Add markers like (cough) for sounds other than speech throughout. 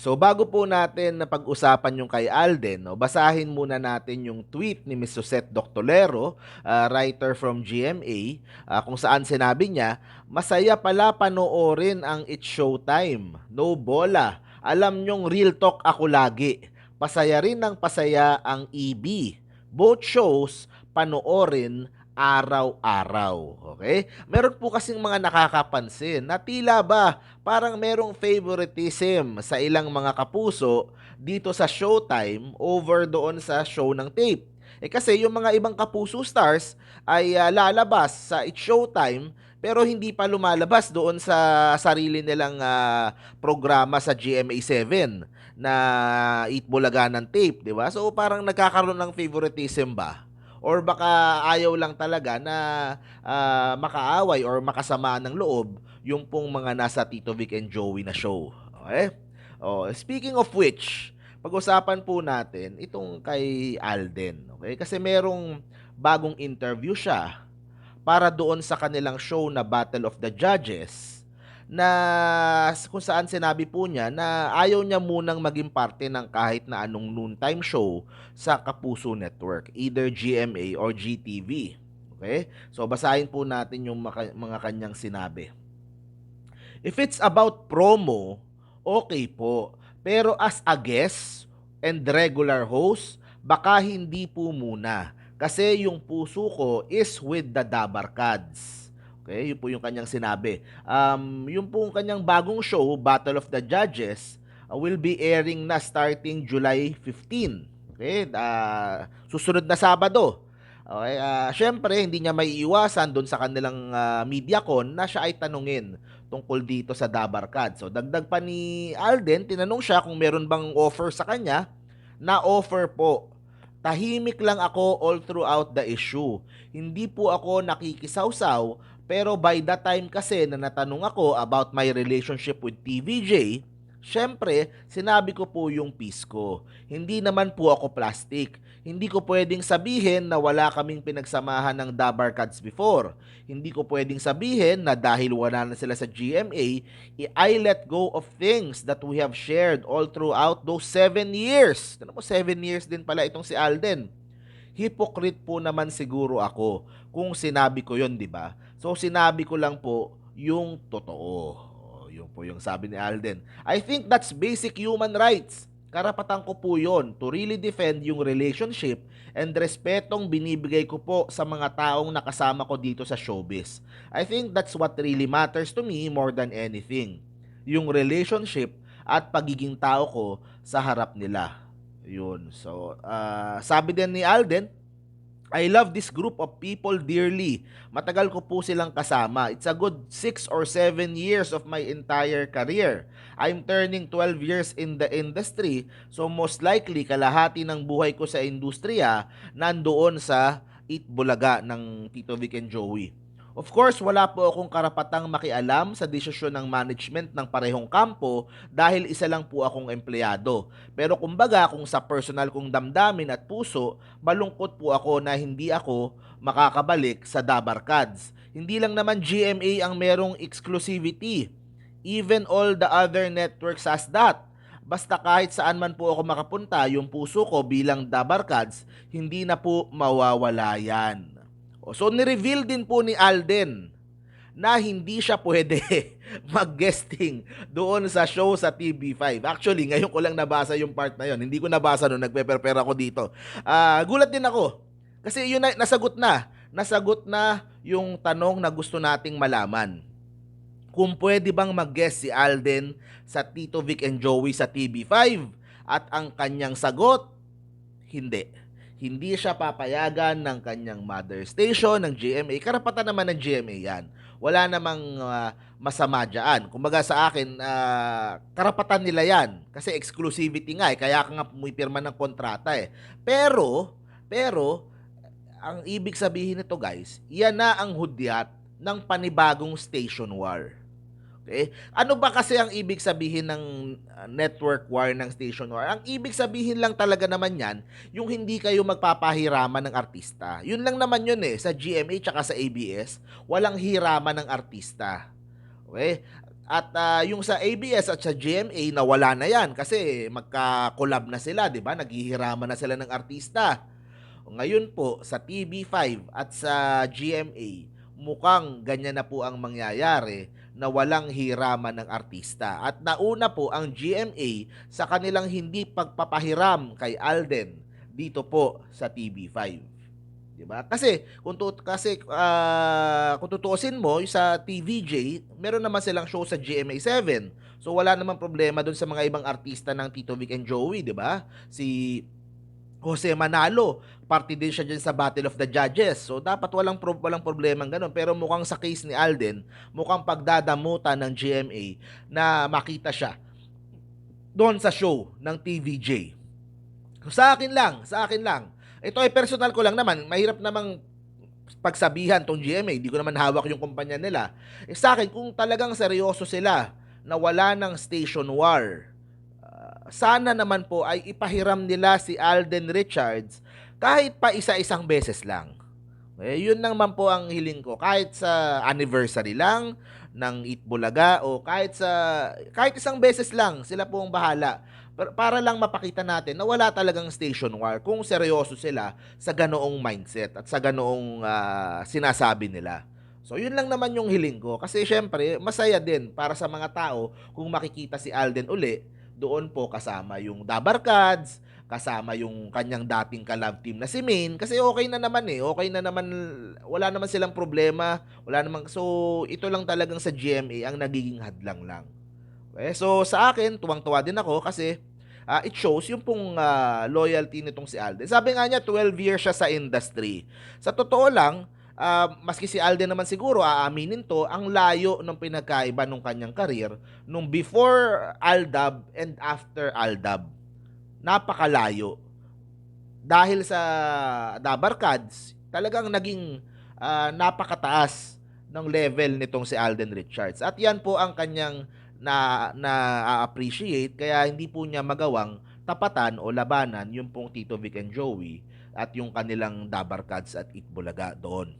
So bago po natin na pag-usapan yung kay Alden, no, basahin muna natin yung tweet ni Ms. Susette Doctolero, ah, writer from GMA, ah, kung saan sinabi niya, Masaya pala panoorin ang It's Showtime. No bola. Alam nyong real talk ako lagi. Pasaya rin ng pasaya ang EB. Both shows, panoorin araw-araw. Okay? Meron po kasing mga nakakapansin na tila ba parang merong favoritism sa ilang mga kapuso dito sa Showtime over doon sa show ng tape. Eh kasi yung mga ibang kapuso stars ay ah, lalabas sa It's Showtime pero hindi pa lumalabas doon sa sarili nilang ah, programa sa GMA7 na Eat Bulaga ng tape, di ba? So parang nagkakaroon ng favoritism ba? Or baka ayaw lang talaga na ah, makaaway or makasama ng loob yung pong mga nasa Tito Vic and Joey na show. Okay? Oh, speaking of which, pag-usapan po natin itong kay Alden. Okay? Kasi merong bagong interview siya para doon sa kanilang show na Battle of the Judges na kung saan sinabi po niya na ayaw niya munang maging parte ng kahit na anong noontime show sa Kapuso Network, either GMA or GTV. Okay? So basahin po natin yung mga kanyang sinabi. If it's about promo, okay po. Pero as a guest and regular host, baka hindi po muna. Kasi yung puso ko is with the Dabarkads. Okay, yun po yung kanyang sinabi. Um, yung po yung kanyang bagong show, Battle of the Judges, uh, will be airing na starting July 15. Okay, ah, susunod na Sabado. Okay, ah, syempre hindi niya may iwasan doon sa kanilang ah, MediaCon na siya ay tanungin tungkol dito sa Dabarkad. So dagdag pa ni Alden, tinanong siya kung meron bang offer sa kanya na offer po. Tahimik lang ako all throughout the issue. Hindi po ako nakikisawsaw pero by that time kasi na natanong ako about my relationship with TVJ, syempre sinabi ko po yung piece ko. Hindi naman po ako plastic. Hindi ko pwedeng sabihin na wala kaming pinagsamahan ng Dabarkads before. Hindi ko pwedeng sabihin na dahil wala na sila sa GMA, i- let go of things that we have shared all throughout those seven years. Ano mo, seven years din pala itong si Alden. Hypocrite po naman siguro ako kung sinabi ko yon di ba? So sinabi ko lang po yung totoo. Oh, Yun po yung sabi ni Alden. I think that's basic human rights. Karapatan ko po yon to really defend yung relationship and respetong binibigay ko po sa mga taong nakasama ko dito sa showbiz. I think that's what really matters to me more than anything. Yung relationship at pagiging tao ko sa harap nila. Yun. So, ah, sabi din ni Alden, I love this group of people dearly. Matagal ko po silang kasama. It's a good 6 or 7 years of my entire career. I'm turning 12 years in the industry, so most likely kalahati ng buhay ko sa industriya nandoon sa Eat Bulaga ng Tito Vic and Joey. Of course, wala po akong karapatang makialam sa desisyon ng management ng parehong kampo dahil isa lang po akong empleyado. Pero kumbaga kung sa personal kong damdamin at puso, malungkot po ako na hindi ako makakabalik sa Dabarkads. Hindi lang naman GMA ang merong exclusivity. Even all the other networks has that. Basta kahit saan man po ako makapunta, yung puso ko bilang Dabarkads, hindi na po mawawala yan. So, nireveal din po ni Alden na hindi siya pwede (laughs) mag-guesting doon sa show sa TV5. Actually, ngayon ko lang nabasa yung part na yon. Hindi ko nabasa nung nagpe-prepare ako dito. Ah, gulat din ako. Kasi yun na, nasagot na. Nasagot na yung tanong na gusto nating malaman. Kung pwede bang mag-guest si Alden sa Tito Vic and Joey sa TV5 at ang kanyang sagot, hindi hindi siya papayagan ng kanyang mother station, ng GMA. Karapatan naman ng GMA yan. Wala namang ah, masama dyan. Kumbaga sa akin, ah, karapatan nila yan. Kasi exclusivity nga eh. Kaya ka nga pumipirma ng kontrata eh. Pero, pero, ang ibig sabihin nito guys, yan na ang hudyat ng panibagong station war. Okay? Ano ba kasi ang ibig sabihin ng uh, network war ng station war? Ang ibig sabihin lang talaga naman yan, yung hindi kayo magpapahiraman ng artista. Yun lang naman yun eh, sa GMA tsaka sa ABS, walang hiraman ng artista. Okay? At ah, yung sa ABS at sa GMA nawala na yan kasi magka-collab na sila, 'di ba? Naghihiraman na sila ng artista. Ngayon po sa TV5 at sa GMA, mukhang ganyan na po ang mangyayari na walang hiraman ng artista. At nauna po ang GMA sa kanilang hindi pagpapahiram kay Alden dito po sa TV5. 'Di ba? Kasi kung tu- kasi ah, kung tutuusin mo sa TVJ, meron naman silang show sa GMA7. So wala namang problema doon sa mga ibang artista ng Tito Vic and Joey, 'di ba? Si Jose Manalo, party din siya dyan sa Battle of the Judges. So dapat walang pro- walang problema ganun. Pero mukhang sa case ni Alden, mukhang pagdadamutan ng GMA na makita siya doon sa show ng TVJ. Sa akin lang, sa akin lang. Ito ay personal ko lang naman. Mahirap namang pagsabihan tong GMA. Hindi ko naman hawak yung kumpanya nila. Eh, sa akin, kung talagang seryoso sila na wala ng station war, sana naman po ay ipahiram nila si Alden Richards kahit pa isa-isang beses lang. Eh, yun naman po ang hiling ko. Kahit sa anniversary lang ng Eat Bulaga o kahit sa kahit isang beses lang, sila po ang bahala. Para lang mapakita natin na wala talagang station war kung seryoso sila sa ganoong mindset at sa ganoong ah, sinasabi nila. So yun lang naman yung hiling ko kasi syempre masaya din para sa mga tao kung makikita si Alden uli doon po kasama yung Dabarkads, kasama yung kanyang dating ka-love team na si Main kasi okay na naman eh. Okay na naman wala naman silang problema, wala namang so ito lang talagang sa GMA ang nagiging hadlang lang. Okay, so sa akin, tuwang-tuwa din ako kasi ah, it shows yung pong ah, loyalty nitong si Alden. Sabi nga niya, 12 years siya sa industry. Sa totoo lang, ah, maski si Alden naman siguro, aaminin to, ang layo ng pinagkaiba nung kanyang karir nung before Aldab and after Aldab. Napakalayo. Dahil sa Dabarkads, talagang naging ah, napakataas ng level nitong si Alden Richards. At yan po ang kanyang na na-appreciate kaya hindi po niya magawang tapatan o labanan yung pong Tito Vic and Joey at yung kanilang Dabarkads at Itbulaga doon.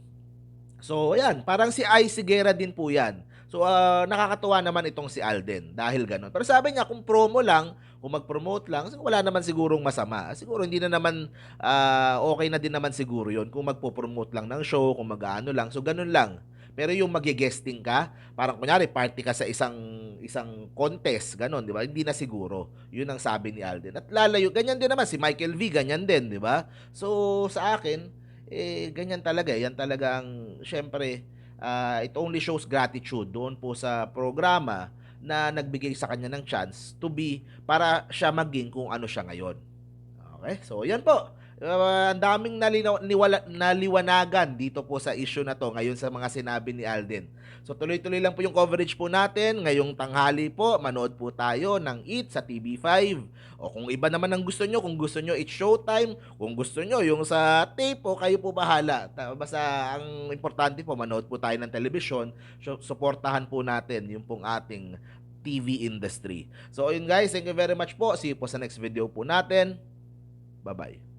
So, ayan, parang si Ice Sigera din po yan. So, ah, nakakatuwa naman itong si Alden dahil ganun. Pero sabi niya, kung promo lang, kung mag-promote lang, wala naman sigurong masama. Siguro hindi na naman, ah, okay na din naman siguro yon kung magpo-promote lang ng show, kung mag-ano lang. So, ganun lang. Pero yung mag-guesting ka, parang kunyari party ka sa isang isang contest, ganun, 'di ba? Hindi na siguro. 'Yun ang sabi ni Alden. At lalayo, ganyan din naman si Michael V, ganyan din, 'di ba? So sa akin, eh ganyan talaga, yan talaga ang syempre ah, it only shows gratitude doon po sa programa na nagbigay sa kanya ng chance to be para siya maging kung ano siya ngayon. Okay? So, yan po. Uh, ang daming nalinaw, niwala, naliwanagan dito po sa issue na to ngayon sa mga sinabi ni Alden. So tuloy-tuloy lang po yung coverage po natin. Ngayong tanghali po, manood po tayo ng It sa TV5. O kung iba naman ang gusto nyo, kung gusto nyo It's Showtime, kung gusto nyo yung sa tape po, kayo po bahala. Ta- Basta ang importante po, manood po tayo ng television. So, suportahan po natin yung pong ating TV industry. So, yun guys, thank you very much po. See you po sa next video po natin. Bye-bye.